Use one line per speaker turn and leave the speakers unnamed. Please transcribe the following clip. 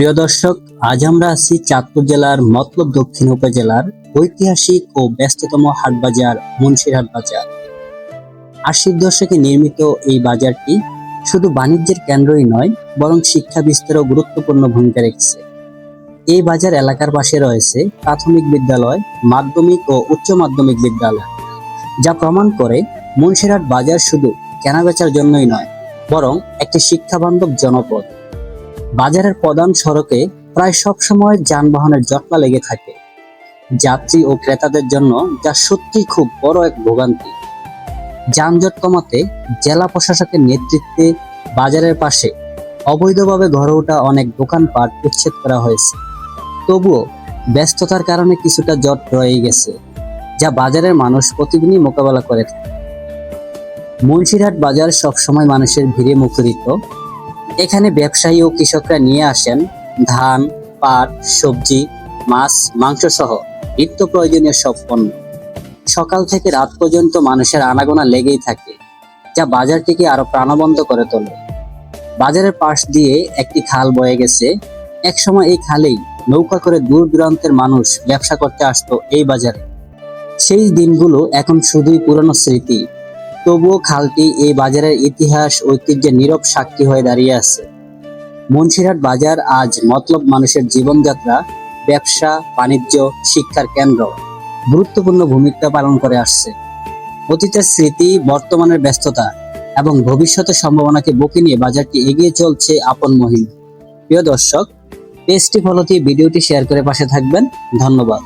প্রিয় দর্শক, আজ আমরা আছি চাঁদপুর জেলার মতলব দক্ষিণ উপজেলার ঐতিহাসিক ও ব্যস্ততম হাটবাজার মুন্সিরহাট বাজার আশির দশকে নির্মিত এই বাজারটি শুধু বাণিজ্যের কেন্দ্রই নয়, বরং শিক্ষা বিস্তারেও গুরুত্বপূর্ণ ভূমিকা রেখেছে। এই বাজার এলাকার পাশে রয়েছে প্রাথমিক বিদ্যালয়, মাধ্যমিক ও উচ্চ মাধ্যমিক বিদ্যালয়, যা প্রমাণ করে মুন্সিরহাট বাজার শুধু কেনাবেচার জন্যই নয়, বরং একটি শিক্ষাবান্ধব জনপদ। বাজারের প্রধান সড়কে প্রায় সব সময় যানবাহনের জটলা লেগে থাকে। যাত্রী ও ক্রেতাদের জন্য যা সত্যি খুব বড় এক ভোগান্তি। যানজট কমাতে জেলা প্রশাসকের নেতৃত্বে বাজারের পাশে অবৈধভাবে গড়ে ওঠা অনেক দোকানপাট উচ্ছেদ করা হয়েছে। তবুও ব্যস্ততার কারণে কিছুটা জট রয়ে গেছে, যা বাজারের মানুষ প্রতিদিনই মোকাবেলা করে থাকে। মুন্সিরহাট বাজার সবসময় মানুষের ভিড়ে মুখরিত। এখানে ব্যবসায়ী ও কৃষকরা নিয়ে আসেন ধান, পাট, সবজি, মাছ মাংস সহ নিত্য প্রয়োজনীয় সব পণ্য। সকাল থেকে রাত পর্যন্ত মানুষের আনাগোনা লেগেই থাকে, যা বাজারটিকে আরও প্রাণবন্ত করে তোলে। বাজারের পাশ দিয়ে একটি খাল বয়ে গেছে। একসময় এই খালেই নৌকা করে দূর দূরান্তের মানুষ ব্যবসা করতে আসতো এই বাজারে। সেই দিনগুলো এখন শুধুই পুরনো স্মৃতি। তবুও খালটি এই বাজারের ইতিহাস ঐতিহ্যের নীরব সাক্ষী হয়ে দাঁড়িয়ে আছে। মুন্সিরহাট বাজার আজ মতলব মানুষের জীবনযাত্রা, ব্যবসা, বাণিজ্য, শিক্ষার কেন্দ্র। গুরুত্বপূর্ণ ভূমিকা পালন করে আসছে। অতীতের স্মৃতি, বর্তমানের ব্যস্ততা এবং ভবিষ্যতের সম্ভাবনাকে বুকে নিয়ে বাজারটি এগিয়ে চলছে আপন মহিম। প্রিয় দর্শক, পেজটি ফলো দিয়ে ভিডিওটি শেয়ার করে পাশে থাকবেন। ধন্যবাদ।